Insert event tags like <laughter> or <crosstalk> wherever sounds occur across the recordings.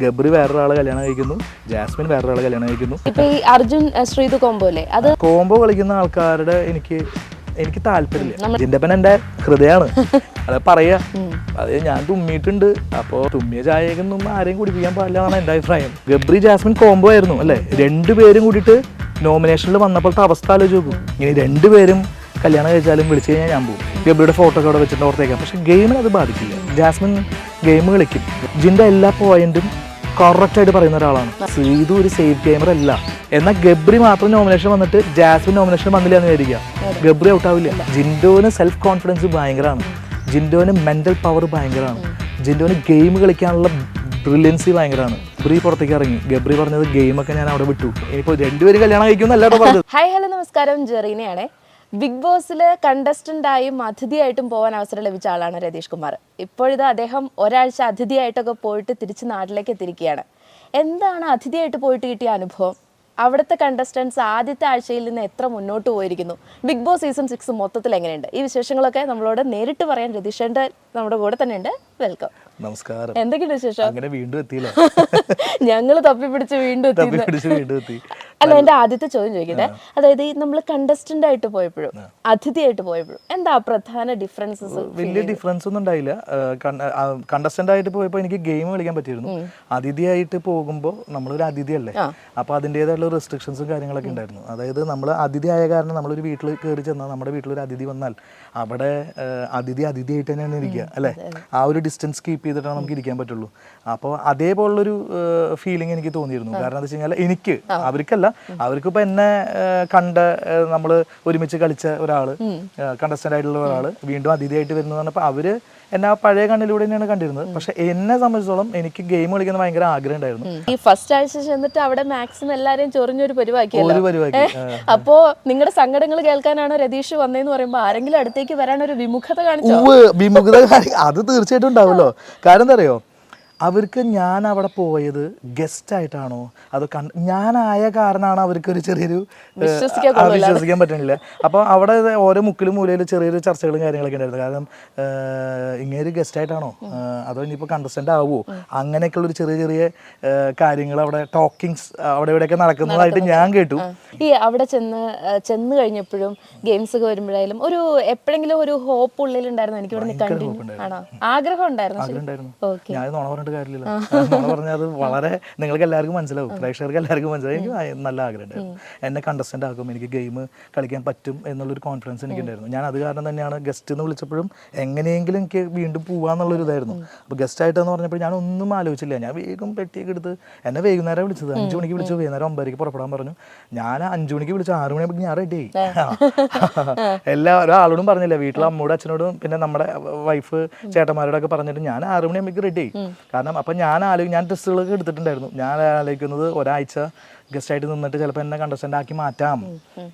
ഗബ്രി വേറൊരാളെ കല്യാണം കഴിക്കുന്നു ജാസ്മിൻ വേറൊരാളെ കല്യാണം കഴിക്കുന്നു. ഇപ്പൊ ഈ അർജുൻ ശ്രീതു കോംബോ അല്ലേ? അത് കോംബോ കളിക്കുന്ന ആൾക്കാരുടെ എനിക്ക് എനിക്ക് താല്പര്യമില്ല. ജിന്റെപ്പൻ എന്റെ ഹൃദയമാണ് <laughs> അത് പറയാ. അത് ഞാൻ തുമ്മിയിട്ടുണ്ട്. അപ്പോ തുമ്മിയ ചായയൊന്നും ആരെയും കുടിപ്പിക്കാൻ പാടില്ല എന്നാണ് എന്റെ അഭിപ്രായം. ഗബ്രി ജാസ്മിൻ കോംബോ ആയിരുന്നു അല്ലേ? രണ്ടുപേരും കൂടിയിട്ട് നോമിനേഷനിൽ വന്നപ്പോഴത്തെ അവസ്ഥ ആലോചിച്ച് നോക്കും. ഇനി രണ്ടുപേരും കല്യാണം കഴിച്ചാലും വിളിച്ചു കഴിഞ്ഞാൽ ഞാൻ പോകും ഗബ്രിയുടെ ഫോട്ടോ ഒക്കെ അവിടെ വെച്ചിട്ട് ഓർത്തേക്കാം പക്ഷെ ഗെയിമിന് അത് ബാധിക്കില്ല. ജാസ്മിൻ ഗെയിം കളിക്കും. ജിന്റെ എല്ലാ പോയിന്റും കറക്റ്റ് ആയിട്ട് പറയുന്ന ഒരാളാണ്. സീതു ഒരു സേഫ് ഗെയിമർ അല്ല. എന്നാൽ ഗബ്രി മാത്രം നോമിനേഷൻ വന്നിട്ട് ജാസ്മിൻ നോമിനേഷൻ വന്നില്ല എന്ന് വിചാരിക്കുക. ഗബ്രി ഔട്ട് ആവില്ല. ജിൻഡോന് സെൽഫ് കോൺഫിഡൻസ് ഭയങ്കരമാണ്. ജിൻഡോന് മെന്റൽ പവർ ഭയങ്കരമാണ്. ജിൻഡോന് ഗെയിം കളിക്കാനുള്ള ബ്രില്യൻസി ഭയങ്കരമാണ്. ഗബ്രി പുറത്തേക്ക് ഇറങ്ങി. ഗബ്രി പറഞ്ഞത് ഗെയിമൊക്കെ ഞാൻ അവിടെ വിട്ടു. ഇനിയിപ്പോൾ രണ്ടുപേരും കല്യാണം കഴിക്കുന്നല്ല ഹൈ ഹലോ നമസ്കാരം. ജെറീനയാണേ. ബിഗ് ബോസിൽ കണ്ടസ്റ്റന്റായും അതിഥിയായിട്ടും പോകാൻ അവസരം ലഭിച്ച ആളാണ് രതീഷ് കുമാർ. ഇപ്പോഴിത് അദ്ദേഹം ഒരാഴ്ച അതിഥിയായിട്ടൊക്കെ പോയിട്ട് തിരിച്ച് നാട്ടിലേക്ക് എത്തിയിരിക്കുകയാണ്. എന്താണ് അതിഥിയായിട്ട് പോയിട്ട് കിട്ടിയ അനുഭവം? അവിടുത്തെ കണ്ടസ്റ്റൻസ് ആദ്യത്തെ ആഴ്ചയിൽ നിന്ന് എത്ര മുന്നോട്ട് പോയിരിക്കുന്നു? ബിഗ് ബോസ് സീസൺ സിക്സ് മൊത്തത്തിൽ എങ്ങനെയുണ്ട്? ഈ വിശേഷങ്ങളൊക്കെ നമ്മളോട് നേരിട്ട് പറയാൻ രതീഷേന്റെ നമ്മുടെ കൂടെ തന്നെ ഉണ്ട് വെൽക്കം നമസ്കാരം. എന്തൊക്കെയുണ്ട് വിശേഷം? അങ്ങനെ വീണ്ടും എത്തിയില്ല? <laughs> ഞങ്ങൾ തപ്പി പിടിച്ച് വീണ്ടും എത്തി. അല്ല എന്റെ ആദ്യത്തെ ചോദ്യം ചോദിക്കട്ടെ? അതായത് ഈ നമ്മൾ കണ്ടസ്റ്റന്റ് ആയിട്ട് പോയപ്പോഴും അതിഥിയായിട്ട് പോയപ്പോഴും എന്താ പ്രധാന ഡിഫറൻസസ് വലിയ ഡിഫറൻസ് ഒന്നും ഉണ്ടായില്ല. കണ്ടസ്റ്റന്റ് ആയിട്ട് പോയപ്പോൾ എനിക്ക് ഗെയിം കളിക്കാൻ പറ്റിയിരുന്നു. അതിഥിയായിട്ട് പോകുമ്പോൾ നമ്മളൊരു അതിഥിയല്ലേ? അപ്പോൾ അതിന്റെതായിട്ടുള്ള റെസ്ട്രിക്ഷൻസും കാര്യങ്ങളൊക്കെ ഉണ്ടായിരുന്നു. അതായത് നമ്മൾ അതിഥി ആയ കാരണം നമ്മളൊരു വീട്ടിൽ കയറി ചെന്നാൽ നമ്മുടെ വീട്ടിലൊരു അതിഥി വന്നാൽ അവിടെ അതിഥി അതിഥി അതിഥിയായിട്ട് തന്നെയാണ് ഇരിക്കുക അല്ലേ? ആ ഒരു ഡിസ്റ്റൻസ് കീപ്പ് ചെയ്തിട്ടാണ് നമുക്ക് ഇരിക്കാൻ പറ്റുള്ളൂ. അപ്പോൾ അതേപോലുള്ളൊരു ഫീലിംഗ് എനിക്ക് തോന്നിയിരുന്നു. കാരണം എന്താ വെച്ച് കഴിഞ്ഞാൽ എനിക്ക് അവർക്കല്ല അവർക്കിപ്പോൾ എന്നെ കണ്ട് നമ്മൾ ഒരുമിച്ച് കളിച്ച ഒരാൾ കണ്ടസ്റ്റന്റ് ആയിട്ടുള്ള ഒരാൾ വീണ്ടും അതിഥിയായിട്ട് വരുന്നത് പറഞ്ഞപ്പോൾ അവർ എന്നെ ആ പഴയ കണ്ണിലൂടെ തന്നെയാണ് കണ്ടിരുന്നത്. പക്ഷെ എന്നെ സംബന്ധിച്ചോളം എനിക്ക് ഗെയിം കളിക്കുന്ന ഭയങ്കര ആഗ്രഹം ഉണ്ടായിരുന്നു. ഈ ഫസ്റ്റ് ആഴ്ച ചെന്നിട്ട് അവിടെ മാക്സിമം എല്ലാരെയും ചൊറിഞ്ഞൊരു പരിപാടി. അപ്പോ നിങ്ങളുടെ സങ്കടങ്ങൾ കേൾക്കാനാണ് രതീഷ് വന്നതെന്ന് പറയുമ്പോ ആരെങ്കിലും അടുത്തേക്ക് വരാൻ ഒരു വിമുഖത കാണിച്ചു? വിമുഖത അത് തീർച്ചയായിട്ടും ഉണ്ടാവുമല്ലോ. കാരണം എന്താ അറിയോ? അവർക്ക് ഞാൻ അവിടെ പോയത് ഗസ്റ്റ് ആയിട്ടാണോ? അതോ കൺ ഞാനായ കാരണമാണ് അവർക്ക് ഒരു ചെറിയൊരു വിശ്വസിക്കാൻ പറ്റുന്നില്ല. പറ്റണില്ല അപ്പോൾ അവിടെ ഓരോ മുക്കിലും മൂലയിലും ചെറിയൊരു ചർച്ചകളും കാര്യങ്ങളൊക്കെ ഉണ്ടായിരുന്നു. കാരണം ഇങ്ങനെ ഗസ്റ്റ് ആയിട്ടാണോ? അതോ ഇനിയിപ്പോൾ കണ്ടസ്റ്റന്റ് ആവുമോ അങ്ങനെയൊക്കെയുള്ള ഒരു ചെറിയ ചെറിയ കാര്യങ്ങൾ അവിടെ ടോക്കിങ്സ് അവിടെ ഇവിടെയൊക്കെ നടക്കുന്നതായിട്ട് ഞാൻ കേട്ടു. ഈ അവിടെ ചെന്ന് ചെന്ന് കഴിഞ്ഞപ്പോഴും ഗെയിംസ് ഒക്കെ വരുമ്പോഴായാലും ഒരു എപ്പോഴെങ്കിലും ഒരു ഹോപ്പ് ഉള്ളിലുണ്ടായിരുന്നു. എനിക്ക് ഇവിടെ ആഗ്രഹം ഉണ്ടായിരുന്നു ആഗ്രഹം ഉണ്ടായിരുന്നു. ഞാൻ നുണ പറഞ്ഞിട്ട് കാര്യമില്ല. പറഞ്ഞാൽ അത് വളരെ നിങ്ങൾക്ക് എല്ലാവർക്കും മനസ്സിലാവും. പ്രേക്ഷകർക്ക് എല്ലാവർക്കും മനസ്സിലാവും. എനിക്ക് നല്ല ആഗ്രഹം ഉണ്ടായിരുന്നു എന്നെ കണ്ടസ്റ്റന്റ് ആക്കും. എനിക്ക് ഗെയിം കളിക്കാൻ പറ്റും എന്നുള്ളൊരു കോൺഫിഡൻസ് എനിക്കുണ്ടായിരുന്നു. ഞാൻ അത് കാരണം തന്നെയാണ് ഗസ്റ്റ് എന്ന് വിളിച്ചപ്പോഴും എങ്ങനെയെങ്കിലും എനിക്ക് വീണ്ടും പോകാന്നുള്ളൊരു ഇതായിരുന്നു അപ്പോൾ ഗസ്റ്റ് ആയിട്ടെന്ന് പറഞ്ഞപ്പോൾ ഞാൻ ഒന്നും ആലോചിച്ചില്ല. ഞാൻ വേഗം പെട്ടിയൊക്കെ എടുത്ത് എന്നെ വൈകുന്നേരം വിളിച്ചത്. അഞ്ചു മണിക്ക് വിളിച്ചു. വൈകുന്നേരം ഒമ്പതരക്ക് പുറപ്പെടാൻ പറഞ്ഞു. ഞാൻ അഞ്ചു മണിക്ക് വിളിച്ചു. ആറു മണിയാകുമ്പോൾ ഞാൻ റെഡി <laughs> എല്ലാ ഒരാളോടും പറഞ്ഞില്ല. വീട്ടിലെ അമ്മോടും അച്ഛനോടും പിന്നെ നമ്മുടെ വൈഫ് ചേട്ടന്മാരോടൊക്കെ പറഞ്ഞിട്ട് ഞാൻ ആറു മണിയാകുമ്പോൾ റെഡി കാരണം അപ്പം ഞാൻ ആലോചിക്കും ഞാൻ ടെസ്റ്റുകളൊക്കെ എടുത്തിട്ടുണ്ടായിരുന്നു. ഞാൻ ആലോചിക്കുന്നത് ഒരാഴ്ച ഗസ്റ്റ് ആയിട്ട് നിന്നിട്ട് ചിലപ്പോൾ എന്നെ കണ്ടസ്റ്റന്റ് ആക്കി മാറ്റാം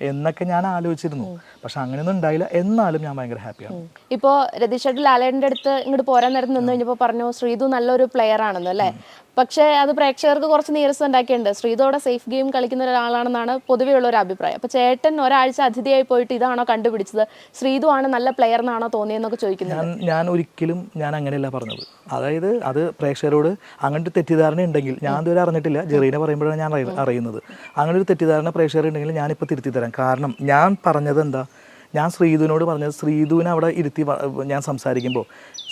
എന്നൊക്കെ ഞാൻ ആലോചിച്ചിരുന്നു. പക്ഷെ അങ്ങനെയൊന്നും ഉണ്ടായില്ല. എന്നാലും ഞാൻ ഭയങ്കര ഹാപ്പിയാണ് ഇപ്പോൾ രതീഷ് ലാലേട്ടന്റെ അടുത്ത് ഇങ്ങോട്ട് പോരാൻ നേരത്ത് നിന്ന് കഴിഞ്ഞപ്പോൾ പറഞ്ഞു ശ്രീതു നല്ലൊരു പ്ലെയർ ആണെന്ന് അല്ലേ? പക്ഷേ അത് പ്രേക്ഷകർക്ക് കുറച്ച് നീരസം ഉണ്ടാക്കിയിട്ടുണ്ട്. ശ്രീതോടെ സേഫ് ഗെയിം കളിക്കുന്ന ഒരാളാണെന്നാണ് പൊതുവേ ഉള്ള ഒരു അഭിപ്രായം. അപ്പൊ ചേട്ടൻ ഒരാഴ്ച അതിഥിയായി പോയിട്ട് ഇതാണോ കണ്ടുപിടിച്ചത്? ശ്രീതു ആണ് നല്ല പ്ലെയർ എന്നാണോ തോന്നിയെന്നൊക്കെ ചോദിക്കുന്നത്. ഞാൻ ഒരിക്കലും ഞാൻ അങ്ങനെയല്ല പറഞ്ഞത്. അതായത് അത് പ്രേക്ഷകരോട് അങ്ങനത്തെ തെറ്റിദ്ധാരണ ഉണ്ടെങ്കിൽ ഞാൻ ഇതുവരെ അറിഞ്ഞിട്ടില്ല ജെറീനെ പറയുമ്പോഴാണ് ഞാൻ അറിയുന്നത്. അങ്ങനെ ഒരു തെറ്റിദ്ധാരണ പ്രേക്ഷകർ ഉണ്ടെങ്കിൽ ഞാനിപ്പോൾ തിരുത്തി തരാം കാരണം ഞാൻ പറഞ്ഞത് എന്താ? ഞാൻ ശ്രീധുവിനോട് പറഞ്ഞത് ശ്രീധുവിനെ അവിടെ ഇരുത്തി ഞാൻ സംസാരിക്കുമ്പോൾ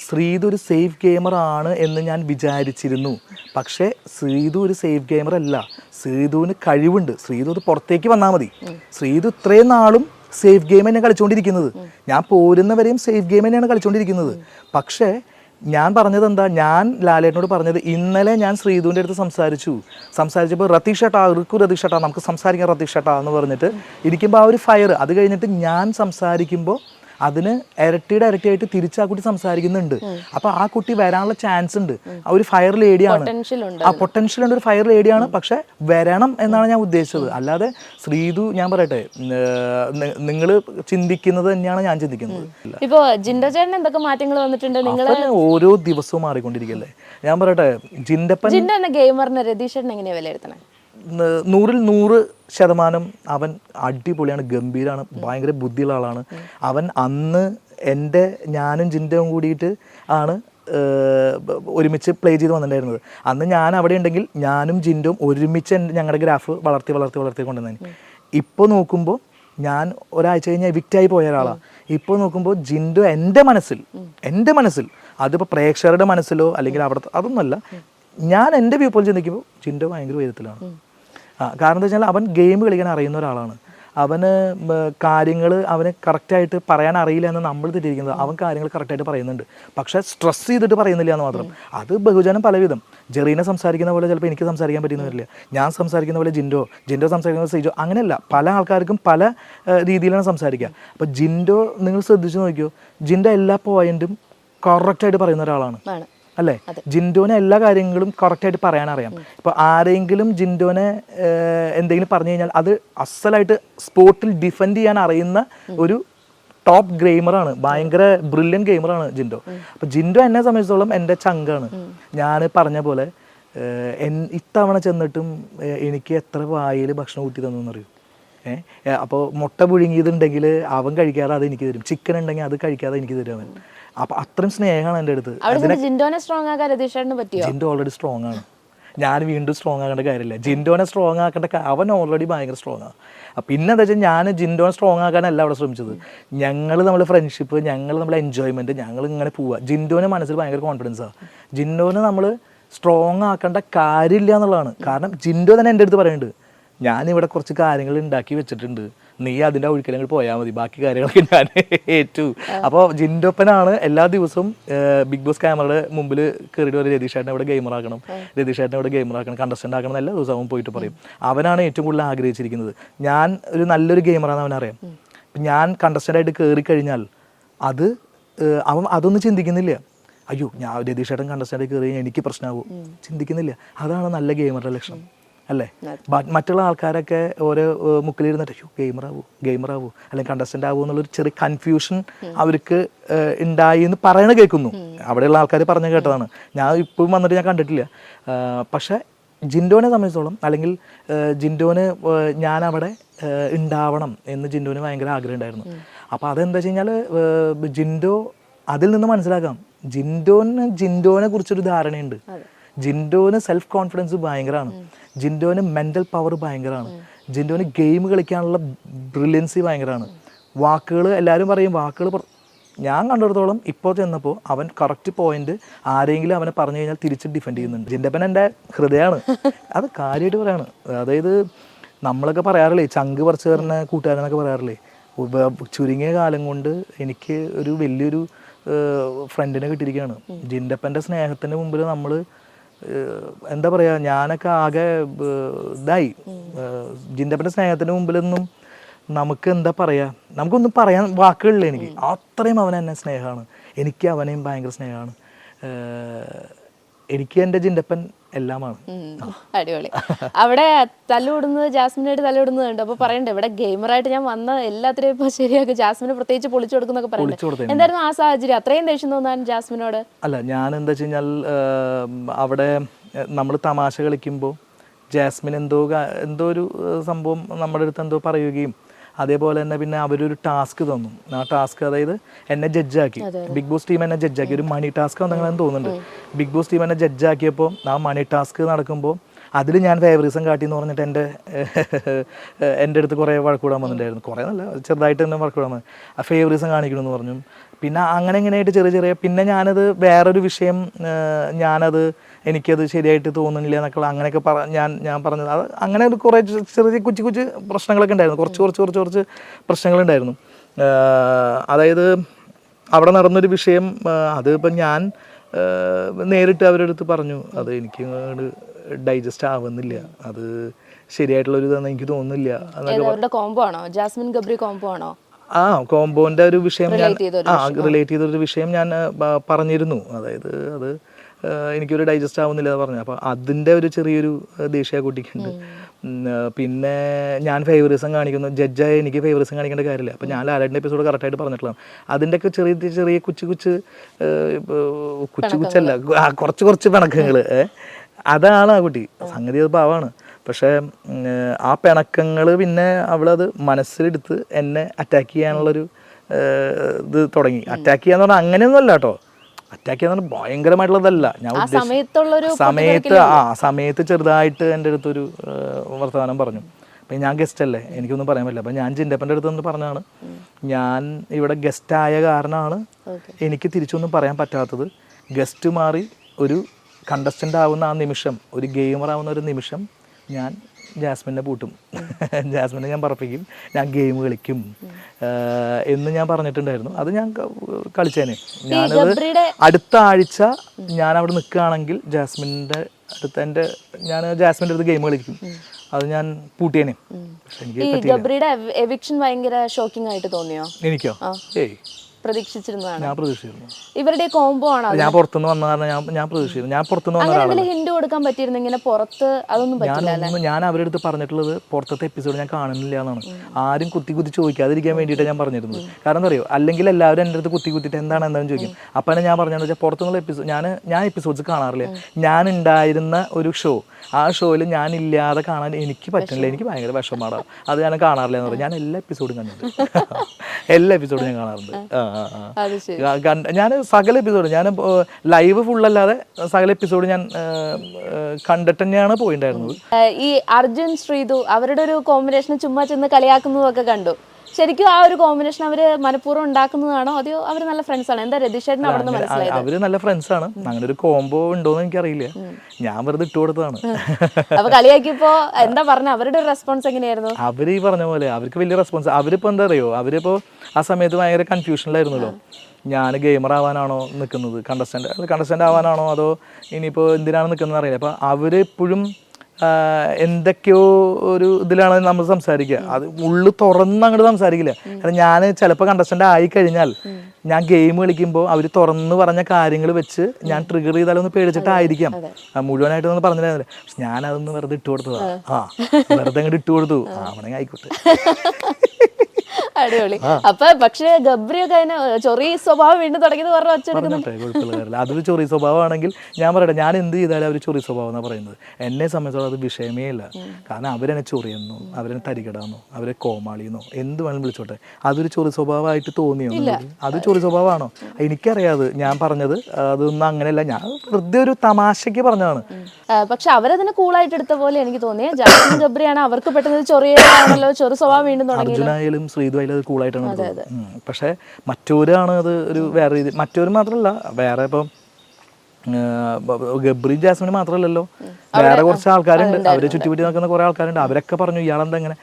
ശ്രീധു ഒരു സേഫ് ഗെയിമർ ആണ് എന്ന് ഞാൻ വിചാരിച്ചിരുന്നു. പക്ഷേ ശ്രീതു ഒരു സേഫ് ഗെയിമർ അല്ല. ശ്രീതുവിന് കഴിവുണ്ട്. ശ്രീതു അത് പുറത്തേക്ക് വന്നാൽ മതി. ശ്രീതു ഇത്രയും നാളും സേഫ് ഗെയിം തന്നെയാണ് കളിച്ചുകൊണ്ടിരിക്കുന്നത് ഞാൻ പോരുന്നവരെയും സേഫ് ഗെയിം തന്നെയാണ് കളിച്ചുകൊണ്ടിരിക്കുന്നത് പക്ഷേ ഞാൻ പറഞ്ഞത് എന്താ ഞാൻ ലാലേട്ടനോട് പറഞ്ഞത് ഇന്നലെ ഞാൻ ശ്രീധുവിന്റെ അടുത്ത് സംസാരിച്ചു. സംസാരിച്ചപ്പോൾ റതീഷ് ഏട്ടാ ഇറുക്കു റതീഷ് ഏട്ടാ നമുക്ക് സംസാരിക്കാം റതീഷ് ഏട്ടാ എന്ന് പറഞ്ഞിട്ട് ഇരിക്കുമ്പോൾ ആ ഒരു ഫയർ അത് കഴിഞ്ഞിട്ട് ഞാൻ സംസാരിക്കുമ്പോൾ അതിന് ഇരട്ടിയുടെ ഇരട്ടിയായിട്ട് തിരിച്ച് ആ കുട്ടി സംസാരിക്കുന്നുണ്ട്. അപ്പൊ ആ കുട്ടി വരാനുള്ള ചാൻസ് ഉണ്ട്. ആ ഒരു ഫയർ ലേഡിയാണ് ആ പൊട്ടൻഷ്യൽ ഉണ്ട് ഒരു ഫയർ ലേഡിയാണ് പക്ഷെ വരണം എന്നാണ് ഞാൻ ഉദ്ദേശിച്ചത്. അല്ലാതെ ശ്രീതു ഞാൻ പറയട്ടെ നിങ്ങൾ ചിന്തിക്കുന്നത് തന്നെയാണ് ഞാൻ ചിന്തിക്കുന്നത്. ഇപ്പോ എന്തൊക്കെ മാറ്റങ്ങൾ വന്നിട്ടുണ്ട്? നിങ്ങൾ ഓരോ ദിവസവും മാറിക്കൊണ്ടിരിക്കല്ലേ ഞാൻ പറയട്ടെ ജിൻഡപ്പൻ ജിൻഡോ എന്ന ഗെയിമറിനെ എങ്ങനെയാ വിലയിരുത്തണേ? നൂറിൽ നൂറ് ശതമാനം അവൻ അടിപൊളിയാണ് ഗംഭീരാണ് ഭയങ്കര ബുദ്ധിയുള്ള ആളാണ്. അവൻ അന്ന് എന്റെ ഞാനും ജിൻഡവും കൂടിയിട്ട് ആണ് ഒരുമിച്ച് പ്ലേ ചെയ്ത് വന്നിട്ടുണ്ടായിരുന്നത്. അന്ന് ഞാൻ അവിടെ ഉണ്ടെങ്കിൽ ഞാനും ജിൻഡും ഒരുമിച്ച് എന്റെ- ഞങ്ങളുടെ ഗ്രാഫ് വളർത്തി വളർത്തി വളർത്തി കൊണ്ടുവന്നു ഇപ്പോൾ നോക്കുമ്പോൾ ഞാൻ ഒരാഴ്ച കഴിഞ്ഞാൽ എവിക്റ്റായി പോയ ഒരാളാണ് ഇപ്പോൾ നോക്കുമ്പോൾ ജിൻഡു എന്റെ മനസ്സിൽ എന്റെ മനസ്സിൽ അതിപ്പോൾ പ്രേക്ഷകരുടെ മനസ്സിലോ അല്ലെങ്കിൽ അവിടെ അതൊന്നുമല്ല. ഞാൻ എന്റെ വ്യൂ പോലെ ചിന്തിക്കുമ്പോൾ ജിൻഡു ഭയങ്കര ഉയരത്തിലാണ്. കാരണം എന്താ വെച്ചാൽ അവൻ ഗെയിം കളിക്കാൻ അറിയുന്ന ഒരാളാണ്. അവന് കാര്യങ്ങൾ അവന് കറക്റ്റായിട്ട് പറയാൻ അറിയില്ല എന്ന് നമ്മൾ തെറ്റിയിരിക്കുന്നത്. അവൻ കാര്യങ്ങൾ കറക്റ്റായിട്ട് പറയുന്നുണ്ട്. പക്ഷേ സ്ട്രെസ് ചെയ്തിട്ട് പറയുന്നില്ല എന്ന് മാത്രം. അത് ബഹുജനം പലവിധം. ജെറീനെ സംസാരിക്കുന്ന പോലെ ചിലപ്പോൾ എനിക്ക് സംസാരിക്കാൻ പറ്റുന്ന വരില്ല. ഞാൻ സംസാരിക്കുന്ന പോലെ ജിൻഡോ ജിൻഡോ സംസാരിക്കുന്ന സീജോ അങ്ങനെയല്ല. പല ആൾക്കാർക്കും പല രീതിയിലാണ് സംസാരിക്കുക. അപ്പോൾ ജിൻഡോ നിങ്ങൾ ശ്രദ്ധിച്ചു നോക്കിയോ? ജിൻഡോ എല്ലാ പോയിന്റും കറക്റ്റായിട്ട് പറയുന്ന ഒരാളാണ്. അല്ലേ? ജിൻഡോനെ എല്ലാ കാര്യങ്ങളും കറക്റ്റായിട്ട് പറയാൻ അറിയാം ഇപ്പൊ ആരെങ്കിലും ജിൻഡോനെ എന്തെങ്കിലും പറഞ്ഞു കഴിഞ്ഞാൽ അത് അസലായിട്ട് സ്പോട്ടിൽ ഡിഫെൻഡ് ചെയ്യാൻ അറിയുന്ന ഒരു ടോപ്പ് ഗെയിമറാണ് ഭയങ്കര ബ്രില്യൻ ഗെയിമറാണ് ജിൻഡോ. അപ്പൊ ജിൻഡോ എന്നെ സംബന്ധിച്ചിടത്തോളം എന്റെ ചങ്കാണ്. ഞാൻ പറഞ്ഞ പോലെ ഇത്തവണ ചെന്നിട്ടും എനിക്ക് എത്ര വായിൽ ഭക്ഷണം കൂട്ടി തന്നു എന്നറിയും? അപ്പോൾ മുട്ട പുഴുങ്ങിയതുണ്ടെങ്കിൽ അവൻ കഴിക്കാതെ അത് എനിക്ക് തരും. ചിക്കൻ ഉണ്ടെങ്കിൽ അത് കഴിക്കാതെ എനിക്ക് തരും അവൻ. അപ്പൊ അത്രയും സ്നേഹമാണ് എന്റെ അടുത്ത്. ജിൻഡോ ഓൾറെഡി സ്ട്രോങ് ആണ്. ഞാൻ വീണ്ടും സ്ട്രോങ് ആക്കേണ്ട കാര്യമില്ല. ജിൻഡോനെ സ്ട്രോങ് ആക്കേണ്ട അവൻ ഓൾറെഡി ഭയങ്കര സ്ട്രോങ് ആണ് പിന്നെ എന്താ വെച്ചാൽ ഞാൻ ജിൻഡോനെ സ്ട്രോങ് ആക്കാനല്ല അവിടെ ശ്രമിച്ചത്. ഞങ്ങൾ നമ്മൾ ഫ്രണ്ട്ഷിപ്പ് ഞങ്ങൾ നമ്മൾ എൻജോയ്മെന്റ് ഞങ്ങൾ ഇങ്ങനെ പോവുക ജിൻഡോനെ മനസ്സിൽ ഭയങ്കര കോൺഫിഡൻസ് ആണ് ജിൻഡോനെ നമ്മൾ സ്ട്രോങ് ആക്കേണ്ട കാര്യമില്ല എന്നുള്ളതാണ്. കാരണം ജിൻഡോ തന്നെ എന്റെ അടുത്ത് പറയുന്നുണ്ട്. ഞാനിവിടെ കുറച്ച് കാര്യങ്ങൾ ഉണ്ടാക്കി വെച്ചിട്ടുണ്ട്. നീ അതിന്റെ ഒഴിക്കലങ്ങൾ പോയാൽ മതി. ബാക്കി കാര്യങ്ങളൊക്കെ ഞാൻ ഏറ്റു. അപ്പോൾ ജിൻഡൊപ്പനാണ് എല്ലാ ദിവസവും ബിഗ് ബോസ് ക്യാമറയുടെ മുമ്പിൽ കയറിയിട്ട് പറയും രതീഷേട്ടനെ ഇവിടെ ഗെയിമറാക്കണം രതീഷേട്ടനെ ഇവിടെ ഗെയിമറാക്കണം കണ്ടസ്റ്റന്റ് ആക്കണം. എല്ലാ ദിവസവും അവൻ പോയിട്ട് പറയും. അവനാണ് ഏറ്റവും കൂടുതൽ ആഗ്രഹിച്ചിരിക്കുന്നത്. ഞാൻ ഒരു നല്ലൊരു ഗെയിമറാണെന്ന് അവനറിയാം. ഇപ്പം ഞാൻ കണ്ടസ്റ്റന്റായിട്ട് കയറി കഴിഞ്ഞാൽ അത് അവൻ അതൊന്നും ചിന്തിക്കുന്നില്ല. അയ്യോ ഞാൻ രതീഷേട്ടൻ കണ്ടസ്റ്റന്റായിട്ട് കയറി കഴിഞ്ഞാൽ എനിക്ക് പ്രശ്നമാകും ചിന്തിക്കുന്നില്ല. അതാണ് നല്ല ഗെയിമറുടെ ലക്ഷണം. അല്ലേ? മറ്റുള്ള ആൾക്കാരൊക്കെ ഓരോ മുക്കിലിരുന്നിട്ട് അയ്യോ ഗെയിമറാവൂ ഗെയിമറാവൂ. അല്ലെങ്കിൽ കണ്ടസ്റ്റന്റ് ആവൂ എന്നുള്ളൊരു ചെറിയ കൺഫ്യൂഷൻ അവർക്ക് ഉണ്ടായി എന്ന് പറയണ കേൾക്കുന്നു. അവിടെയുള്ള ആൾക്കാർ പറഞ്ഞു കേട്ടതാണ്. ഞാൻ ഇപ്പോഴും വന്നിട്ട് ഞാൻ കണ്ടിട്ടില്ല. പക്ഷെ ജിൻഡോനെ സംബന്ധിച്ചോളം അല്ലെങ്കിൽ ജിൻഡോന് ഞാനവിടെ ഞാൻ അവിടെ ഉണ്ടാവണം എന്ന് ജിൻഡോന് ഭയങ്കര ആഗ്രഹം ഉണ്ടായിരുന്നു. അപ്പോൾ അതെന്താ വെച്ച് കഴിഞ്ഞാൽ ജിൻഡോ അതിൽ നിന്ന് മനസ്സിലാക്കാം. ജിൻഡോന് ജിൻഡോനെ കുറിച്ചൊരു ധാരണയുണ്ട്. ജിൻഡോന് സെൽഫ് കോൺഫിഡൻസ് ഭയങ്കരമാണ് ജിൻഡോന് മെന്റൽ പവർ ഭയങ്കരമാണ് ജിൻഡോന് ഗെയിം കളിക്കാനുള്ള ബ്രില്യൻസി ഭയങ്കരമാണ് വാക്കുകൾ എല്ലാവരും പറയും വാക്കുകൾ ഞാൻ കണ്ടിടത്തോളം ഇപ്പോൾ ചെന്നപ്പോൾ അവൻ കറക്റ്റ് പോയിന്റ് ആരെങ്കിലും അവനെ പറഞ്ഞു കഴിഞ്ഞാൽ തിരിച്ച് ഡിഫെൻഡ് ചെയ്യുന്നുണ്ട്. ജിൻഡപ്പൻ എന്റെ ഹൃദയമാണ്. അത് കാര്യമായിട്ട് പറയാണ്. അതായത് നമ്മളൊക്കെ പറയാറില്ലേ ചങ്ക് പറിച്ച് തരുന്ന കൂട്ടുകാരനൊക്കെ പറയാറില്ലേ ചുരുങ്ങിയ കാലം കൊണ്ട് എനിക്ക് ഒരു വലിയൊരു ഫ്രണ്ടിനെ കിട്ടിയിരിക്കുകയാണ്. ജിൻഡപ്പന്റെ സ്നേഹത്തിന്റെ മുമ്പിൽ നമ്മൾ എന്താ പറയുക ഞാനൊക്കെ ആകെ ഇതായി. ജിൻഡപ്പന്റെ സ്നേഹത്തിന്റെ മുമ്പിലൊന്നും നമുക്ക് എന്താ പറയുക നമുക്കൊന്നും പറയാൻ വാക്കുകളില്ല എനിക്ക്. അത്രയും അവൻ എന്നെ സ്നേഹമാണ്. എനിക്ക് അവനെയും ഭയങ്കര സ്നേഹമാണ്. എനിക്ക് എന്റെ ജിൻഡപ്പൻ എല്ലാമാണ്. അടിപൊളി. അവിടെ തല്ലുവിടുന്നത് ജാസ്മിനായിട്ട് തല്ലുവിടുന്നത് ഉണ്ട് അപ്പൊ പറയണ്ടേ ഇവിടെ ഗെയിമറായിട്ട് ഞാൻ വന്ന എല്ലാത്തിനും ഇപ്പൊ ശരിയാക്കി ജാസ്മിന് പ്രത്യേകിച്ച് പൊളിച്ചു കൊടുക്കുന്നൊക്കെ പറയുന്നത് എന്തായിരുന്നു ആ സാഹചര്യം? അത്രയും ദേഷ്യം തോന്നാൻ ജാസ്മിനോട്? അല്ല ഞാൻ എന്താ വെച്ച് കഴിഞ്ഞാൽ അവിടെ നമ്മൾ തമാശ കളിക്കുമ്പോൾ ജാസ്മിൻ എന്തോ എന്തോ ഒരു സംഭവം നമ്മുടെ അടുത്ത് എന്തോ പറയുകയും അതേപോലെ തന്നെ പിന്നെ അവരൊരു ടാസ്ക് തന്നു. ആ ടാസ്ക് അതായത് എന്നെ ജഡ്ജാക്കി ബിഗ് ബോസ് ടീം എന്നെ ജഡ്ജാക്കി ഒരു മണി ടാസ്ക് എന്തെങ്കിലും തോന്നുന്നുണ്ട്. ബിഗ് ബോസ് ടീം എന്നെ ജഡ്ജാക്കിയപ്പോൾ ആ മണി ടാസ്ക് നടക്കുമ്പോൾ അതിൽ ഞാൻ ഫേവറിസം കാട്ടി എന്ന് പറഞ്ഞിട്ട് എന്റെ <laughs> എന്റെ അടുത്ത് കുറേ വഴക്കൂടാൻ വന്നിട്ടുണ്ടായിരുന്നു. കുറേ നല്ല ചെറുതായിട്ട് തന്നെ വഴക്കൂടാൻ വന്നു. ആ ഫേവറിസം കാണിക്കണമെന്ന് പറഞ്ഞു. പിന്നെ അങ്ങനെ ഇങ്ങനെയായിട്ട് ചെറിയ ചെറിയ പിന്നെ ഞാനത് വേറൊരു വിഷയം ഞാനത് എനിക്കത് ശരിയായിട്ട് തോന്നുന്നില്ല എന്നൊക്കെ അങ്ങനെയൊക്കെ പറ ഞാൻ ഞാൻ പറഞ്ഞത്. അത് അങ്ങനെ ഒരു കുറേ ചെറിയ കൊച്ചു കൊച്ചു പ്രശ്നങ്ങളൊക്കെ ഉണ്ടായിരുന്നു. കുറച്ച് കുറച്ച് കുറച്ച് കുറച്ച് പ്രശ്നങ്ങളുണ്ടായിരുന്നു. അതായത് അവിടെ നടന്നൊരു വിഷയം അതിപ്പോൾ ഞാൻ നേരിട്ട് അവരെടുത്ത് പറഞ്ഞു. അത് എനിക്ക് ഡൈജസ്റ്റ് ആവുന്നില്ല. അത് ശരിയായിട്ടുള്ള ഒരു ഇതാണെന്ന് എനിക്ക് തോന്നുന്നില്ല കോംബോ ആണോ? ജാസ്മിൻ ഗബ്രി കോംബോ ആണോ? ആ കോംബോന്റെ ഒരു വിഷയം ഞാൻ റിലേറ്റ് ചെയ്ത ഒരു വിഷയം. ഞാൻ പറഞ്ഞിരുന്നു. അതായത് അത് ആ, എനിക്കൊരു ഡൈജസ്റ്റ് ആവുന്നില്ല എന്ന് പറഞ്ഞു. അപ്പോൾ അതിന്റെ ഒരു ചെറിയൊരു ദേഷ്യ കുട്ടിക്കുണ്ട്. പിന്നെ ഞാൻ ഫേവറിസം കാണിക്കുന്നു. ജഡ്ജായ എനിക്ക് ഫേവറിസം കാണിക്കേണ്ട കാര്യമില്ല. അപ്പോൾ ഞാൻ ലാലേട്ടന്റെ എപ്പിസോഡ് കറക്റ്റായിട്ട് പറഞ്ഞിട്ടുള്ളതാണ്. അതിന്റെയൊക്കെ ചെറിയ ചെറിയ കുച്ചു കുച്ച് കുച്ചു കുച്ചല്ല കുറച്ച് കുറച്ച് പിണക്കങ്ങൾ അതാണ് ആ കുട്ടി. സംഗതി അത് പാവാണ്. പക്ഷേ ആ പിണക്കങ്ങൾ പിന്നെ അവളത് മനസ്സിലെടുത്ത് എന്നെ അറ്റാക്ക് ചെയ്യാനുള്ളൊരു ഇത് തുടങ്ങി. അറ്റാക്ക് ചെയ്യാന്ന് പറഞ്ഞാൽ അങ്ങനെയൊന്നും അല്ല കേട്ടോ. അറ്റാക്ക് പറഞ്ഞാൽ ഭയങ്കരമായിട്ടുള്ളതല്ല ഞാൻ ഉദ്ദേശിച്ച- സമയത്ത് ആ സമയത്ത് ചെറുതായിട്ട് എന്റെ അടുത്തൊരു വർത്തമാനം പറഞ്ഞു. അപ്പം ഞാൻ ഗസ്റ്റ് അല്ലേ? എനിക്കൊന്നും പറയാൻ പറ്റില്ല. അപ്പം ഞാൻ ചിന്തപ്പന്റെ അടുത്ത് നിന്ന് പറഞ്ഞാണ് ഞാൻ ഇവിടെ ഗസ്റ്റ് ആയ കാരണമാണ് എനിക്ക് തിരിച്ചൊന്നും പറയാൻ പറ്റാത്തത്. ഗസ്റ്റ് മാറി ഒരു കണ്ടസ്റ്റന്റ് ആവുന്ന ആ നിമിഷം ഒരു ഗെയിമർ ആവുന്ന ഒരു നിമിഷം ഞാൻ ജാസ്മിനെ പൂട്ടും. ജാസ്മിനെ ഞാൻ പറപ്പിക്കും. ഞാൻ ഗെയിം കളിക്കും. എന്ന് ഞാൻ പറഞ്ഞിട്ടുണ്ടായിരുന്നു. അത് ഞാൻ കളിച്ചേനെ. ഞാനത് അടുത്ത ആഴ്ച ഞാൻ അവിടെ നിൽക്കുകയാണെങ്കിൽ ജാസ്മിന്റെ അടുത്ത് എന്റെ ഞാൻ ജാസ്മിന്റെ അടുത്ത് ഗെയിം കളിക്കും. അത് ഞാൻ പൂട്ടിയേനെ. പക്ഷെ എനിക്ക് എവിക്ഷൻ ഭയങ്കര ഷോക്കിംഗ് ആയിട്ട് തോന്നിയോ? എനിക്കോ? ഏയ്. പ്രതീക്ഷിച്ചിരുന്നതാണ്. ഞാൻ പ്രതീക്ഷിച്ചിരുന്നു. ഇവരുടെ കോംബോ ആണോ ഞാൻ പുറത്തുനിന്ന് വന്ന കാരണം ഞാൻ ഞാൻ പ്രതീക്ഷിച്ചിരുന്നു. ഞാൻ പുറത്തുനിന്ന് വന്ന ഒരാളാണ് ഹിന്റ് കൊടുക്കാൻ പറ്റിയിരുന്നു ഇങ്ങനെ പുറത്ത് അതൊന്നും പറ്റില്ല ഞാൻ അവരുടെ അടുത്ത് പറഞ്ഞിട്ടുള്ളത് പുറത്തത്തെ എപ്പിസോഡ് ഞാൻ കാണുന്നില്ല എന്നാണ്. ആരും കുത്തി കുത്തി ചോദിക്കാതിരിക്കാൻ വേണ്ടിയിട്ടാണ് ഞാൻ പറഞ്ഞിരുന്നത്. കാരണം എന്താ അറിയോ? അല്ലെങ്കിൽ എല്ലാവരും എന്റെ അടുത്ത് കുത്തി കുത്തിട്ട് എന്താണ് എന്താണെന്ന് ചോദിക്കും. അപ്പം ഞാൻ പറഞ്ഞതെന്ന് വെച്ചാൽ പുറത്തുനിന്നുള്ള എപ്പിസോഡ് ഞാൻ ഞാൻ എപ്പിസോഡ്സ് കാണാറില്ല. ഞാൻ ഉണ്ടായിരുന്ന ഒരു ഷോ ആ ഷോയിൽ ഞാൻ ഇല്ലാതെ കാണാൻ എനിക്ക് പറ്റുന്നില്ല. എനിക്ക് ഭയങ്കര വിഷമാണ് അത് ഞാൻ കാണാറില്ല എന്ന് പറഞ്ഞു ഞാൻ എല്ലാ എപ്പിസോഡും കണ്ടിട്ടുണ്ട്. <laughs> എല്ലാ എപ്പിസോഡും ഞാൻ കാണാറുണ്ട്. ആ. ഞാൻ സകല എപ്പിസോഡ് ഞാൻ ലൈവ് ഫുൾ അല്ലാതെ സകല എപ്പിസോഡ് ഞാൻ കണ്ടിട്ട് തന്നെയാണ് പോയിണ്ടായിരുന്നത്. ഈ അർജുൻ ശ്രീതു അവരുടെ ഒരു കോമ്പിനേഷൻ ചുമ്മാ ചെന്ന് കളിയാക്കുന്നതൊക്കെ കണ്ടു. ശരിക്കും ആ ഒരു കോമ്പിനേഷൻ അവർ മനഃപൂർവം ഉണ്ടാക്കുന്നതാണോ? അതോ അവർ നല്ല ഫ്രണ്ട്സ് ആണ്. എന്താ രതീഷേട്ടൻ അവിടെ നിന്ന് മനസ്സിലായത്? അവർ നല്ല ഫ്രണ്ട്സ് ആണ്. അങ്ങനെ ഒരു കോംബോ ഉണ്ടോന്ന് എനിക്കറിയില്ല. ഞാൻ വെറുതെ ഇട്ടു കൊടുത്തതാണ്. അപ്പൊ കളിയാക്കിയപ്പോ എന്താ പറഞ്ഞ? അവരുടെ റെസ്പോൺസ് എങ്ങനെയായിരുന്നു? അവർ ഈ പറഞ്ഞ പോലെ അവർക്ക് വലിയ റെസ്പോൺസ് അവരിപ്പോ എന്താ അറിയോ? അവരിപ്പോ ആ സമയത്ത് ഭയങ്കര കൺഫ്യൂഷനിലായിരുന്നല്ലോ ഞാൻ ഗെയിമർ ആവാനാണോ നിൽക്കുന്നത് കണ്ടസ്റ്റന്റ് കണ്ടസ്റ്റന്റ് ആവാനാണോ? അതോ ഇനിയിപ്പോൾ എന്തിനാണ് നിൽക്കുന്നത് അറിയില്ല. അപ്പോൾ അവർ ഇപ്പോഴും എന്തൊക്കെയോ ഒരു ഇതിലാണ് നമ്മൾ സംസാരിക്കുക. അത് ഉള്ളു തുറന്ന് അങ്ങോട്ട് സംസാരിക്കില്ല. കാരണം ഞാൻ ചിലപ്പോൾ കണ്ടസ്റ്റന്റ് ആയി കഴിഞ്ഞാൽ ഞാൻ ഗെയിം കളിക്കുമ്പോൾ അവർ തുറന്ന് പറഞ്ഞ കാര്യങ്ങൾ വെച്ച് ഞാൻ ട്രിഗർ ചെയ്താലൊന്ന് പേടിച്ചിട്ടായിരിക്കാം മുഴുവനായിട്ട് ഒന്ന് പറഞ്ഞില്ലായിരുന്നില്ല പക്ഷെ ഞാനതൊന്ന് വെറുതെ ഇട്ട് കൊടുത്തതാ. ആ വെറുതെ അങ്ങോട്ട് ഇട്ട് കൊടുത്തു. ആ അവിടെ ആയിക്കോട്ടെ. <laughs> അടിപൊളി. അപ്പൊ പക്ഷേ ഗബ്രിയൊക്കെ അതിന് ചൊറി സ്വഭാവം വീണ്ടും തുടങ്ങിയത് പറഞ്ഞു അച്ഛനെടുക്കുന്നുണ്ട് കുഴപ്പമില്ല അതൊരു ചൊറി സ്വഭാവമാണെങ്കിൽ ഞാൻ പറയട്ടെ ഞാൻ എന്ത് ചെയ്താലും അവർ ചൊറി സ്വഭാവം എന്നാണ് പറയുന്നത്. എന്നെ സംബന്ധിച്ചോളം അത് വിഷയമേ ഇല്ല. കാരണം അവരെന്നെ ചൊറിയെന്നോ അവരെന്നെ തരികടാന്നോ അവരെ കോമാളിന്നോ എന്ത് വേണമെങ്കിലും വിളിച്ചോട്ടെ. അതൊരു ചൊറി സ്വഭാവമായിട്ട് തോന്നിയോ? അത് ചൊറി സ്വഭാവമാണോ? എനിക്കറിയാതെ. ഞാൻ പറഞ്ഞത് അതൊന്നും അങ്ങനെയല്ല. ഞാൻ വെറുതെ ഒരു തമാശക്ക് പറഞ്ഞതാണ്. പക്ഷെ അവരതിനെ കൂളായിട്ട് എടുത്ത പോലെ എനിക്ക് തോന്നിയത് ജാസ്മിൻ ഗബ്രിയാണ് അവർക്ക് പെട്ടെന്ന് ചൊറിയാണല്ലോ ചൊറി സ്വഭാവം വീണ്ടും തുടങ്ങി അർജുനായാലും ശ്രീതു ആയാലും അത് കൂളായിട്ടാണ്. പക്ഷേ മറ്റൂരാണ് അത് ഒരു വേറെ രീതി മറ്റൂർ മാത്രമല്ല വേറെ ഇപ്പം ഗബ്രി ജാസ്മിന് മാത്രമല്ലല്ലോ. വേറെ കുറച്ച് ആൾക്കാരുണ്ട്. അവരെ ചുറ്റിപ്പറ്റി നടക്കുന്ന കുറേ ആൾക്കാരുണ്ട്. അവരൊക്കെ പറഞ്ഞു ഇയാളെന്താ ഇങ്ങനെ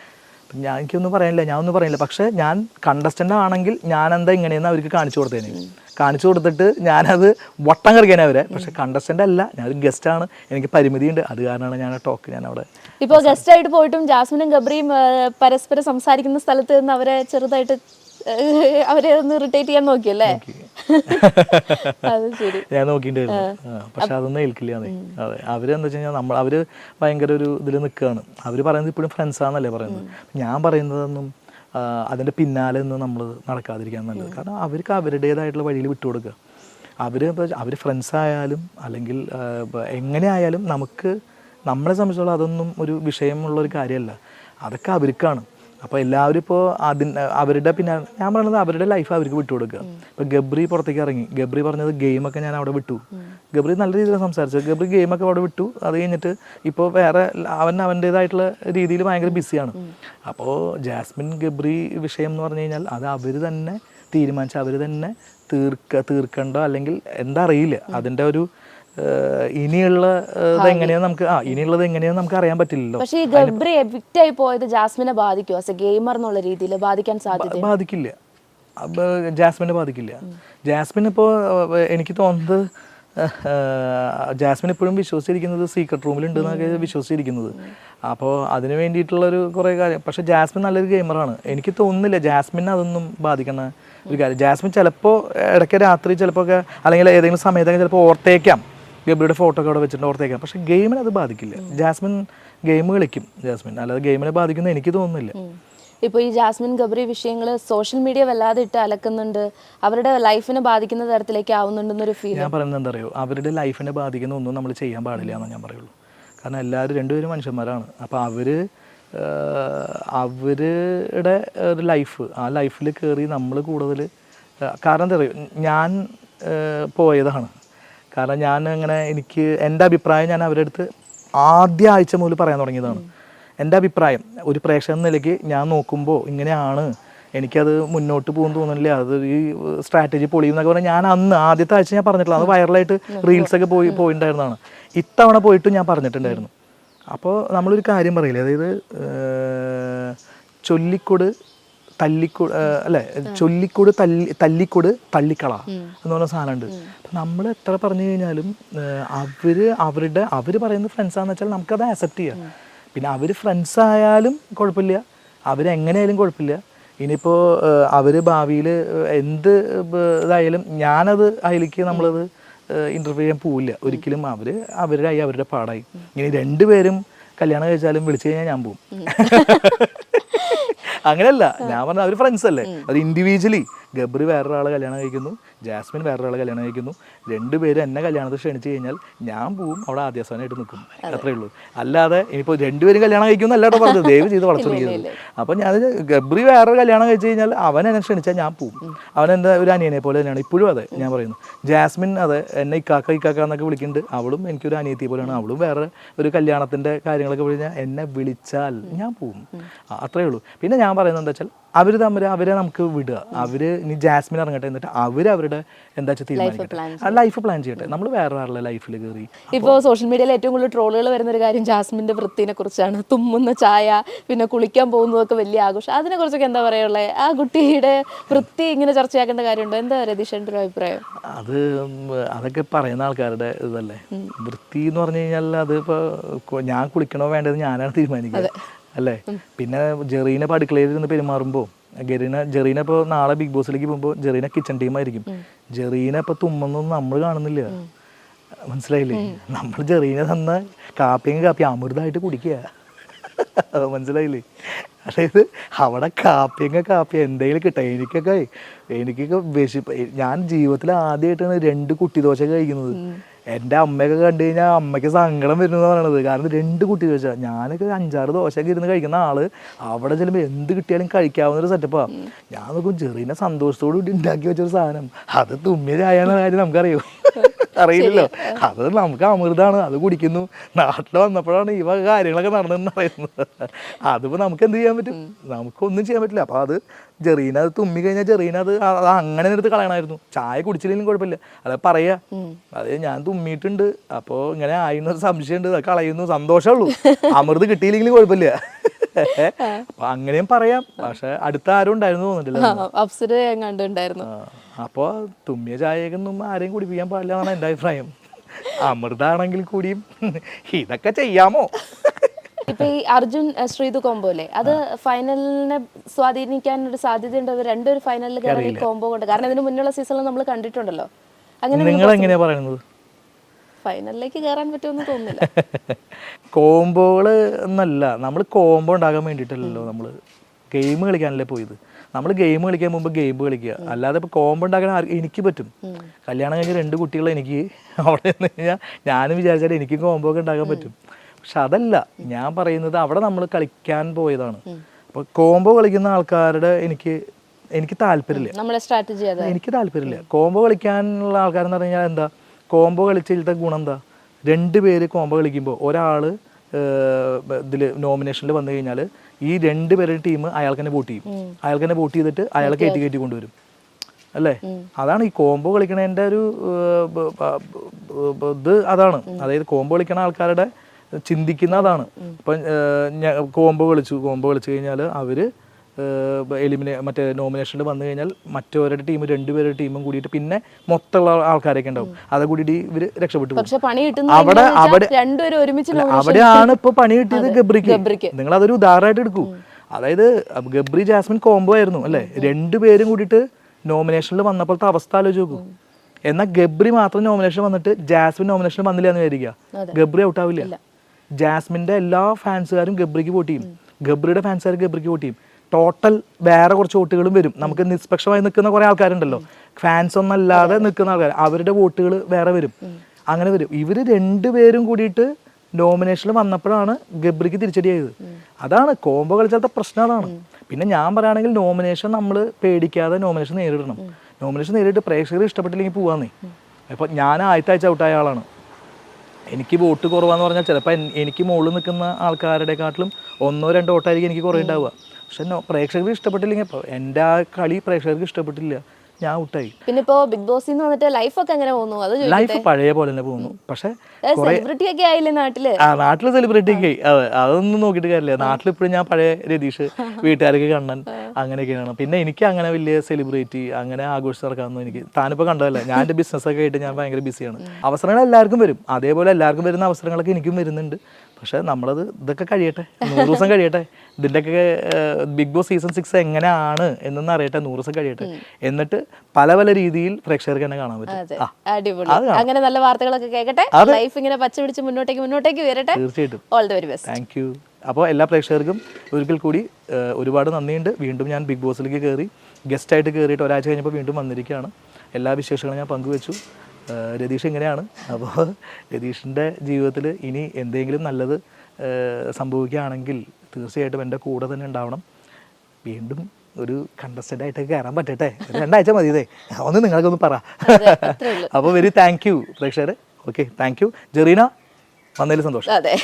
ഞാൻ എനിക്കൊന്നും പറയാനില്ല ഞാൻ ഒന്നും പറയില്ല പക്ഷെ ഞാൻ കണ്ടസ്റ്റന്റ് ആണെങ്കിൽ ഞാൻ എന്താ ഇങ്ങനെയെന്ന് അവർക്ക് കാണിച്ചു കൊടുത്തേനെ. കാണിച്ചു കൊടുത്തിട്ട് ഞാനത് വട്ടം കറിക്കാനാ അവരെ. പക്ഷെ കണ്ടസ്റ്റന്റ് അല്ല ഞാനൊരു ആണ്. എനിക്ക് പരിമിതിയുണ്ട്. അത് കാരണമാണ് ഞാൻ ടോക്ക് ഞാൻ അവിടെ ഇപ്പോൾ ഗസ്റ്റ് ആയിട്ട് പോയിട്ടും ജാസ്മിനും ഗബ്രിയും പരസ്പരം സംസാരിക്കുന്ന സ്ഥലത്ത് നിന്ന് അവരെ ചെറുതായിട്ട് <laughs> അവരെ ഒന്ന് ഇറിറ്റേറ്റ് ചെയ്യാൻ നോക്കിയല്ലേ? <laughs> ഞാൻ നോക്കിണ്ടായിരുന്നു പക്ഷെ അതൊന്നും ഏൽക്കില്ല അതെ. അവർ എന്താ വെച്ച് കഴിഞ്ഞാൽ നമ്മൾ അവർ ഭയങ്കര ഒരു ഇതിൽ നിൽക്കുകയാണ് അവർ പറയുന്നത് ഇപ്പോഴും ഫ്രണ്ട്സ് ആണെന്നല്ലേ പറയുന്നത്. ഞാൻ പറയുന്നതൊന്നും അതിന്റെ അതിന്റെ പിന്നാലെ ഒന്നും നമ്മൾ നടക്കാതിരിക്കാൻ നല്ലത്. കാരണം അവർക്ക് അവരുടേതായിട്ടുള്ള വഴിയിൽ വിട്ടുകൊടുക്കുക അവർ അവർ അവർ ഫ്രണ്ട്സ് ആയാലും അല്ലെങ്കിൽ എങ്ങനെ ആയാലും നമുക്ക് നമ്മളെ സംബന്ധിച്ചോളം അതൊന്നും ഒരു വിഷയമുള്ള ഒരു കാര്യമല്ല. അതൊക്കെ അവർക്കാണ്. അപ്പോൾ എല്ലാവരും ഇപ്പോൾ അതിന് അവരുടെ പിന്നെ ഞാൻ പറയുന്നത് അവരുടെ ലൈഫ് അവർക്ക് വിട്ടുകൊടുക്കുക ഇപ്പോൾ ഗബ്രി പുറത്തേക്ക് ഇറങ്ങി. ഗബ്രി പറഞ്ഞത് ഗെയിമൊക്കെ ഞാൻ അവിടെ വിട്ടു. ഗബ്രി നല്ല രീതിയിൽ സംസാരിച്ചു. ഗബ്രി ഗെയിമൊക്കെ അവിടെ വിട്ടു. അത് കഴിഞ്ഞിട്ട് ഇപ്പോൾ വേറെ അവൻ അവന്റേതായിട്ടുള്ള രീതിയിൽ ഭയങ്കര ബിസിയാണ് അപ്പോൾ ജാസ്മിൻ ഗബ്രി വിഷയം എന്ന് പറഞ്ഞു കഴിഞ്ഞാൽ അത് അവർ തന്നെ തീരുമാനിച്ച് അവർ തന്നെ തീർക്ക തീർക്കണ്ടോ അല്ലെങ്കിൽ എന്താ അറിയില്ല. അതിന്റെ ഒരു ഇനിയുള്ള എങ്ങനെയാ എങ്ങനെയാന്ന് നമുക്ക് ആ ഇനിയുള്ളത് എങ്ങനെയാന്ന് നമുക്ക് അറിയാൻ പറ്റില്ലല്ലോ. പക്ഷേ ഈ ഗബ്രി എവിക്റ്റ് ആയി പോയത് ജാസ്മിനെ ബാധിക്കും ആസ് എ ഗെയിമർ എന്നുള്ള രീതിയിൽ ബാധിക്കാൻ സാധ്യത ബാധിക്കില്ല. ജാസ്മിനെ ബാധിക്കില്ല. ജാസ്മിൻ ഇപ്പോൾ എനിക്ക് തോന്നുന്നത് ജാസ്മിൻ ഇപ്പോഴും വിശ്വസിച്ചിരിക്കുന്നത് സീക്രട്ട് റൂമിലുണ്ട് എന്നൊക്കെ വിശ്വസിച്ചിരിക്കുന്നത്. അപ്പോൾ അതിന് വേണ്ടിയിട്ടുള്ളൊരു കുറേ കാര്യം പക്ഷെ ജാസ്മിൻ നല്ലൊരു ഗെയിമറാണ് എനിക്ക് തോന്നുന്നില്ല ജാസ്മിനെ അതൊന്നും ബാധിക്കണ ഒരു കാര്യം. ജാസ്മിൻ ചിലപ്പോൾ ഇടയ്ക്ക് രാത്രി ചിലപ്പോൾ ഒക്കെ അല്ലെങ്കിൽ ഏതെങ്കിലും സമയത്തൊക്കെ ചിലപ്പോൾ ഓർത്തേക്കാം. ഗബ്രിയുടെ ഫോട്ടോ ഒക്കെ അവിടെ വെച്ചിട്ട് ഓർത്തേക്കാം. പക്ഷെ ഗെയിമിനെ അത് ബാധിക്കില്ല. ജാസ്മിൻ ഗെയിം കളിക്കും ജാസ്മിൻ. അല്ലാതെ ഗെയിമിനെ ബാധിക്കുന്ന എനിക്ക് തോന്നുന്നില്ല. ഇപ്പോൾ ഈ ജാസ്മിൻ ഗബ്രി വിഷയങ്ങൾ സോഷ്യൽ മീഡിയ വല്ലാതെ ഇട്ട് അലക്കുന്നുണ്ട്. അവരുടെ ലൈഫിനെ ബാധിക്കുന്ന തരത്തിലേക്ക് ആവുന്നുണ്ടെന്നൊരു ഫീൽ ഞാൻ പറയുന്നത് എന്താ അറിയോ അവരുടെ ലൈഫിനെ ബാധിക്കുന്ന ഒന്നും നമ്മൾ ചെയ്യാൻ പാടില്ല എന്ന് ഞാൻ പറയുള്ളൂ. കാരണം എല്ലാവരും രണ്ടുപേരും മനുഷ്യന്മാരാണ്. അപ്പോൾ അവർ അവരുടെ ഒരു ലൈഫ് ആ ലൈഫിൽ കയറി നമ്മൾ കൂടുതൽ കാരണം എന്താ പറയുക ഞാൻ പോയതാണ്. കാരണം ഞാൻ അങ്ങനെ എനിക്ക് എന്റെ അഭിപ്രായം ഞാൻ അവരുടെ അടുത്ത് ആദ്യ ആഴ്ച മുതൽ പറയാൻ തുടങ്ങിയതാണ്. എന്റെ അഭിപ്രായം ഒരു പ്രേക്ഷകൻ നിലയ്ക്ക് ഞാൻ നോക്കുമ്പോൾ ഇങ്ങനെയാണ് എനിക്കത് മുന്നോട്ട് പോകും തോന്നുന്നില്ല. അത് ഈ സ്ട്രാറ്റജി പൊളിയെന്നൊക്കെ പറഞ്ഞാൽ ഞാൻ അന്ന് ആദ്യത്തെ ആഴ്ച ഞാൻ പറഞ്ഞിട്ടില്ല. അത് വൈറലായിട്ട് റീൽസൊക്കെ പോയി പോയിട്ടുണ്ടായിരുന്നതാണ് ഇത്തവണ പോയിട്ട് ഞാൻ പറഞ്ഞിട്ടുണ്ടായിരുന്നു. അപ്പോൾ നമ്മളൊരു കാര്യം പറയില്ലേ? അതായത് ചൊല്ലിക്കൊട് തല്ലിക്കൊട് അല്ലെ? ചൊല്ലിക്കൊട് തല്ലി തല്ലിക്കൊട് തള്ളിക്കള എന്ന് പറഞ്ഞ സാധനമുണ്ട്. നമ്മൾ എത്ര പറഞ്ഞു കഴിഞ്ഞാലും അവർ അവരുടെ അവർ ഫ്രണ്ട്സ് ഫ്രണ്ട്സാന്ന് വെച്ചാൽ നമുക്കത് ആക്സെപ്റ്റ് ചെയ്യാം. പിന്നെ അവർ ഫ്രണ്ട്സ് ആയാലും കുഴപ്പമില്ല. അവരെങ്ങനെയായാലും കുഴപ്പമില്ല. ഇനിയിപ്പോൾ അവർ ഭാവിയിൽ എന്ത് ഇതായാലും ഞാനത് അതിലേക്ക് നമ്മളത് ഇന്റർവ്യൂ ചെയ്യാൻ പോവില്ല. ഒരിക്കലും അവർ ആയി അവരുടെ പാടായി. ഇനി രണ്ടുപേരും കല്യാണം കഴിച്ചാലും വിളിച്ചു കഴിഞ്ഞാൽ ഞാൻ പോവും. <laughs> അങ്ങനെയല്ല. ഞാൻ പറഞ്ഞ അവർ ഫ്രണ്ട്സ് അല്ലേ? അത് ഇൻഡിവിജ്വലി ഗബ്രി വേറൊരാളെ കല്യാണം കഴിക്കുന്നു. ജാസ്മിൻ വേറൊരാളെ കല്യാണം കഴിക്കുന്നു. രണ്ടുപേരും എന്നെ കല്യാണത്തിൽ ക്ഷണിച്ചു കഴിഞ്ഞാൽ ഞാൻ പോവും അവിടെ ആദ്യസ്ഥാനമായിട്ട് നിൽക്കും. അത്രേ ഉള്ളൂ. അല്ലാതെ ഇനിയിപ്പോൾ രണ്ടുപേരും കല്യാണം കഴിക്കുന്നു അല്ലാട്ടോ പറഞ്ഞത്. ദയവ് ചെയ്ത് വളച്ചൊടിക്കരുത് അപ്പം ഞാൻ ഗബ്രി വേറൊരു കല്യാണം കഴിച്ചു കഴിഞ്ഞാൽ അവൻ എന്നെ ക്ഷണിച്ചാൽ ഞാൻ പോവും. അവൻ എന്റെ ഒരു അനിയനെ പോലെ തന്നെയാണ്. ഇപ്പോഴും അതെ ഞാൻ പറയുന്നു. ജാസ്മിൻ അതെ എന്നെ ഇക്കാക്ക ഇക്കാക്ക എന്നൊക്കെ വിളിക്കുന്നുണ്ട്. അവളും എനിക്കൊരു അനിയത്തി പോലെയാണ്. അവളും വേറെ ഒരു കല്യാണത്തിന്റെ കാര്യങ്ങളൊക്കെ വിളിച്ചാൽ എന്നെ വിളിച്ചാൽ ഞാൻ പോവും. അത്രേ ഉള്ളൂ. പിന്നെ ഞാൻ പറയുന്നത് എന്താ വെച്ചാൽ അവർ തമ്മിൽ അവരെ നമുക്ക് വിടുക. അവർ ഇനി ജാസ്മിൻ ഇറങ്ങട്ടെ എന്നിട്ട് അവർ അവരുടെ എന്താ വെച്ചാൽ തീരുമാനിക്കട്ടെ. ആ ലൈഫ് പ്ലാൻ ചെയ്യട്ടെ. നമ്മൾ വേറെ വേറെ ലൈഫിൽ കയറി ഇപ്പൊ സോഷ്യൽ മീഡിയയിൽ ഏറ്റവും കൂടുതൽ ട്രോളുകൾ വരുന്ന ഒരു കാര്യം ജാസ്മിന്റെ വൃത്തിനെ കുറിച്ചാണ്. തുമ്മുന്ന ചായ പിന്നെ കുളിക്കാൻ പോകുന്നതൊക്കെ വലിയ ആഘോഷം. അതിനെ കുറിച്ചൊക്കെ എന്താ പറയുള്ളത് ആ കുട്ടിയുടെ വൃത്തി ഇങ്ങനെ ചർച്ചയാക്കേണ്ട കാര്യമുണ്ടോ? എന്താ രതീഷന്റെ ഒരു അഭിപ്രായം? അത് അതൊക്കെ പറയുന്ന ആൾക്കാരുടെ ഇതല്ലേ. വൃത്തി എന്ന് പറഞ്ഞു കഴിഞ്ഞാൽ അത് ഇപ്പോൾ ഞാൻ കുളിക്കണോ വേണ്ടത് ഞാനാണ് തീരുമാനിക്കുന്നത് അല്ലേ? പിന്നെ ജെറീനെ പടുക്കളയിൽ അടുക്കളയിൽ ഇരുന്ന് പെരുമാറുമ്പോൾ ഗരീന ജെറീന ഇപ്പോൾ നാളെ ബിഗ് ബോസിലേക്ക് പോകുമ്പോൾ ജെറീന കിച്ചൺ ടീമായിരിക്കും ജെറീന ഇപ്പോൾ തുമ്മുന്നൊന്നും നമ്മൾ കാണുന്നില്ല. മനസ്സിലായില്ലേ? നമ്മൾ ജെറീന തന്ന കാപ്പിയും കാപ്പി അമൃതമായിട്ട് കുടിക്കുക. മനസ്സിലായില്ലേ? അതായത് അവിടെ കാപ്പിയങ്ങ കാപ്പി എന്തെങ്കിലും കിട്ടാം. എനിക്കൊക്കെ എനിക്കൊക്കെ വിശപ്പ് ഞാൻ ജീവിതത്തിൽ ആദ്യമായിട്ടാണ് രണ്ട് കുട്ടിദോശ കഴിക്കുന്നത്. എന്റെ അമ്മയൊക്കെ കണ്ടു കഴിഞ്ഞാൽ അമ്മയ്ക്ക് സങ്കടം വരുന്നത് പറയണത്. കാരണം രണ്ട് കുട്ടികൾ വെച്ചാൽ ഞാനൊക്കെ അഞ്ചാറ് ദോശയൊക്കെ ഇരുന്ന് കഴിക്കുന്ന ആൾ അവിടെ ചെല്ലുമ്പോൾ എന്ത് കിട്ടിയാലും കഴിക്കാവുന്ന ഒരു സെറ്റപ്പാണ് ഞാൻ നോക്കും ചെറിയ സന്തോഷത്തോടു കൂടി ഉണ്ടാക്കി വെച്ചൊരു സാധനം. അത് തുമ്മിയ ചായ എന്ന കാര്യം നമുക്കറിയോ? <laughs> അറിയില്ലല്ലോ. അത് നമുക്ക് അമൃതാണ് അത് കുടിക്കുന്നു. നാട്ടിൽ വന്നപ്പോഴാണ് ഈ വക കാര്യങ്ങളൊക്കെ നടന്നതെന്ന് പറയുന്നത്. അതിപ്പോൾ നമുക്ക് എന്ത് ചെയ്യാൻ പറ്റും? നമുക്കൊന്നും ചെയ്യാൻ പറ്റില്ല. അപ്പോൾ അത് ജെറീന അത് തുമ്മി കഴിഞ്ഞാൽ ജെറീന അത് അത് അങ്ങനെ എടുത്ത് കളയണമായിരുന്നു. ചായ കുടിച്ചില്ലെങ്കിലും കുഴപ്പമില്ല. അത് പറയാ. അത് ഞാൻ തുമ്മിയിട്ടുണ്ട്. അപ്പോൾ ഇങ്ങനെ ആയിരുന്ന സംശയമുണ്ട്. അത് കളയുന്നു. സന്തോഷമുള്ളൂ. അമൃത് കിട്ടിയില്ലെങ്കിലും കുഴപ്പമില്ല. അപ്പൊ അങ്ങനെയും പറയാം. പക്ഷെ അടുത്ത ആരും ഉണ്ടായിരുന്നു തോന്നിട്ടില്ല അപ്സര ഞാൻ കണ്ടിട്ടുണ്ടായിരുന്നു. അപ്പോൾ തുമ്മിയ ചായയൊന്നും ആരെയും കുടിപ്പിക്കാൻ പാടില്ല എന്നാണ് എന്റെ അഭിപ്രായം. അമൃതാണെങ്കിൽ കൂടിയും ഇതൊക്കെ ചെയ്യാമോ? ഇപ്പൊ ഈ അർജുൻ ശ്രീതു കോംബോ അല്ലേ? അത് ഫൈനലിനെ സ്വാധീനിക്കാൻ ഒരു സാധ്യതയുണ്ട്. ഉണ്ടോ രണ്ടൊരു ഫൈനലിൽ കയറി കോംബോ കൊണ്ട്. കാരണം ഇതിന് മുന്നുള്ള സീസണിൽ നമ്മൾ കണ്ടിട്ടുണ്ടല്ലോ. അങ്ങനെ നിങ്ങൾ എങ്ങനെയാ പറയുന്നത് ഫൈനലിലേക്ക് കയറാൻ പറ്റുമെന്ന് തോന്നുന്നില്ല. കോംബോകൾ എന്നല്ല നമ്മൾ കോംബോ ഉണ്ടാകാൻ വേണ്ടിട്ടല്ലോ നമ്മൾ ഗെയിം കളിക്കാനല്ലേ പോയത്. നമ്മൾ ഗെയിം കളിക്കാൻ മുമ്പ് ഗെയിം കളിക്കുക. അല്ലാതെ ഇപ്പോൾ കോമ്പ് ഉണ്ടാക്കാൻ എനിക്ക് പറ്റും. കല്യാണം കഴിഞ്ഞ രണ്ട് കുട്ടികളെ എനിക്ക് <laughs> അവിടെ നിന്ന് കഴിഞ്ഞാൽ ഞാനും വിചാരിച്ചാൽ എനിക്കും കോംബോ ഒക്കെ ഉണ്ടാക്കാൻ പറ്റും. പക്ഷെ അതല്ല ഞാൻ പറയുന്നത് അവിടെ നമ്മൾ കളിക്കാൻ പോയതാണ്. അപ്പോൾ കോംബോ കളിക്കുന്ന ആൾക്കാരുടെ എനിക്ക് എനിക്ക് താല്പര്യമില്ല. എനിക്ക് താല്പര്യമില്ല. കോംബോ കളിക്കാനുള്ള ആൾക്കാരെന്ന് പറഞ്ഞു കഴിഞ്ഞാൽ എന്താ? കോംബോ കളിച്ചിട്ട് ഗുണം എന്താ? രണ്ട് പേര് കോംബോ കളിക്കുമ്പോൾ ഒരാൾ ഇതിൽ നോമിനേഷനിൽ വന്നു കഴിഞ്ഞാൽ ഈ രണ്ട് പേരുടെ ടീം അയാൾക്ക് തന്നെ വോട്ട് ചെയ്യും. അയാൾക്ക് തന്നെ വോട്ട് ചെയ്തിട്ട് അയാളെ കയറ്റി കയറ്റി കൊണ്ടുവരും. അല്ലേ? അതാണ് ഈ കോംബോ കളിക്കണതിന്റെ ഒരു ഇത് അതാണ്. അതായത് കോംബോ കളിക്കണ ആൾക്കാരുടെ ചിന്തിക്കുന്ന അതാണ്. ഇപ്പം കോംബോ കളിച്ചു കോംബോ കളിച്ചു കഴിഞ്ഞാൽ അവർ എലിമിനേ മറ്റേ നോമിനേഷനിൽ വന്നു കഴിഞ്ഞാൽ മറ്റവരുടെ ടീം രണ്ടുപേരുടെ ടീമും കൂടിയിട്ട് പിന്നെ മൊത്തമുള്ള ആൾക്കാരൊക്കെ ഉണ്ടാവും. അത് കൂടിയിട്ട് ഇവർ രക്ഷപ്പെട്ടു അവിടെ അവിടെ അവിടെയാണ് ഇപ്പൊ പണി കിട്ടിയത് ഗബ്രിക്ക്. നിങ്ങൾ അതൊരു ഉദാഹരണമായിട്ട് എടുക്കൂ. അതായത് ഗബ്രി ജാസ്മിൻ കോംബോ ആയിരുന്നു അല്ലെ? രണ്ടുപേരും കൂടിയിട്ട് നോമിനേഷനിൽ വന്നപ്പോഴത്തെ അവസ്ഥ ആലോചിച്ച് നോക്കൂ. എന്നാൽ ഗബ്രി മാത്രം നോമിനേഷൻ വന്നിട്ട് ജാസ്മിൻ നോമിനേഷൻ വന്നില്ല എന്ന് വിചാരിക്കുക. ഗബ്രി ഔട്ട് ആവില്ല. ജാസ്മിന്റെ എല്ലാ ഫാൻസുകാരും ഗബ്രിക്ക് വോട്ട് ചെയ്യും. ഗബ്രിയുടെ ഫാൻസുകാർ ഗബ്രിക്ക് വോട്ട് ചെയ്യും. ടോട്ടൽ വേറെ കുറച്ച് വോട്ടുകളും വരും. നമുക്ക് നിഷ്പക്ഷമായി നിൽക്കുന്ന കുറെ ആൾക്കാരുണ്ടല്ലോ. ഫാൻസ് ഒന്നല്ലാതെ നിൽക്കുന്ന ആൾക്കാർ അവരുടെ വോട്ടുകൾ വേറെ വരും. അങ്ങനെ വരും. ഇവർ രണ്ടുപേരും കൂടിയിട്ട് നോമിനേഷനിൽ വന്നപ്പോഴാണ് ഗബ്രിക്ക് തിരിച്ചടിയായത് അതാണ് കോംബോ കളിച്ചാലത്തെ പ്രശ്നം അതാണ്. പിന്നെ ഞാൻ പറയുകയാണെങ്കിൽ നോമിനേഷൻ നമ്മൾ പേടിക്കാതെ നോമിനേഷൻ നേരിടണം. നോമിനേഷൻ നേരിട്ട് പ്രേക്ഷകർ ഇഷ്ടപ്പെട്ടില്ലെങ്കിൽ പോവാന്നേ. അപ്പോൾ ഞാൻ ആദ്യത്തെ ആഴ്ച ഔട്ടായ ആളാണ്. എനിക്ക് വോട്ട് കുറവാന്ന് പറഞ്ഞാൽ ചിലപ്പോൾ എനിക്ക് മുകളിൽ നിൽക്കുന്ന ആൾക്കാരുടെ കാട്ടിലും ഒന്നോ രണ്ടോ വോട്ടായിരിക്കും എനിക്ക് കുറേ ഉണ്ടാവുക. പക്ഷെ പ്രേക്ഷകർ പ്രേക്ഷകർക്ക് ഇഷ്ടപ്പെട്ടില്ലെങ്കിൽ ഇപ്പോൾ എന്റെ ആ കളി പ്രേക്ഷകർക്ക് ഇഷ്ടപ്പെട്ടില്ല. ഞാൻ ഔട്ടായി. പിന്നെ ഇപ്പോ ബിഗ് ബോസിൽ വന്നിട്ട് ഒക്കെ എങ്ങനെ പോകുന്നു? അത് ലൈഫ് പഴയ പോലെ തന്നെ പോകുന്നു. പക്ഷെ സെലിബ്രിറ്റി ഒക്കെ ആയില്ലേ നാട്ടിൽ? ആ നാട്ടിൽ സെലിബ്രിറ്റി അതെ അതൊന്നും നോക്കിയിട്ട് കാര്യമില്ല. നാട്ടിൽ ഇപ്പോഴും ഞാൻ പഴയ രതീഷ് വീട്ടുകാരൊക്കെ കണ്ണൻ അങ്ങനെയൊക്കെയാണ്. പിന്നെ എനിക്ക് അങ്ങനെ വലിയ സെലിബ്രിറ്റി അങ്ങനെ ആഘോഷിച്ച് നടക്കാമെന്നും എനിക്ക് താനിപ്പോൾ കണ്ടതല്ല? ഞാൻ ബിസിനസ് ഒക്കെ ആയിട്ട് ഞാൻ ഭയങ്കര ബിസിയാണ് അവസരങ്ങൾ എല്ലാവർക്കും വരും. അതേപോലെ എല്ലാവർക്കും വരുന്ന അവസരങ്ങളൊക്കെ എനിക്കും വരുന്നുണ്ട്. പക്ഷേ നമ്മളത് ഇതൊക്കെ കഴിയട്ടെ. നൂറ് ദിവസം കഴിയട്ടെ. ഇതിന്റെയൊക്കെ ബിഗ് ബോസ് സീസൺ സിക്സ് എങ്ങനെയാണ് എന്നൊന്നും അറിയട്ടെ നൂറ് ദിവസം കഴിയട്ടെ. എന്നിട്ട് പല പല രീതിയിൽ പ്രേക്ഷകർക്ക് തന്നെ കാണാൻ പറ്റും. അങ്ങനെ നല്ല വാർത്തകളൊക്കെ കേൾക്കട്ടെ ലൈഫ് ഇങ്ങനെ പച്ച പിടിച്ച് മുന്നോട്ടേക്ക് മുന്നോട്ടേക്ക് വരട്ടെ തീർച്ചയായിട്ടും. All the very best thank you അപ്പോൾ എല്ലാ പ്രേക്ഷകർക്കും ഒരിക്കൽ കൂടി ഒരുപാട് നന്ദിയുണ്ട്. വീണ്ടും ഞാൻ ബിഗ് ബോസിലേക്ക് കയറി ഗസ്റ്റായിട്ട് കയറിയിട്ട് ഒരാഴ്ച കഴിഞ്ഞപ്പോൾ വീണ്ടും വന്നിരിക്കുകയാണ്. എല്ലാ വിശേഷങ്ങളും ഞാൻ പങ്കുവെച്ചു. രതീഷ് എങ്ങനെയാണ് അപ്പോൾ രതീഷിന്റെ ജീവിതത്തിൽ ഇനി എന്തെങ്കിലും നല്ലത് സംഭവിക്കുകയാണെങ്കിൽ തീർച്ചയായിട്ടും എന്റെ കൂടെ തന്നെ ഉണ്ടാവണം. വീണ്ടും ഒരു കണ്ടസ്റ്റന്റ് ആയിട്ടൊക്കെ കയറാൻ പറ്റട്ടെ. രണ്ടാഴ്ച മതി ഇതേ. ഒന്ന് നിങ്ങൾക്കൊന്ന് പറ. അപ്പോൾ വെരി താങ്ക് യു പ്രേക്ഷകർ ഓക്കെ താങ്ക് യു ജെറീന വന്നതിൽ സന്തോഷം. അതെ.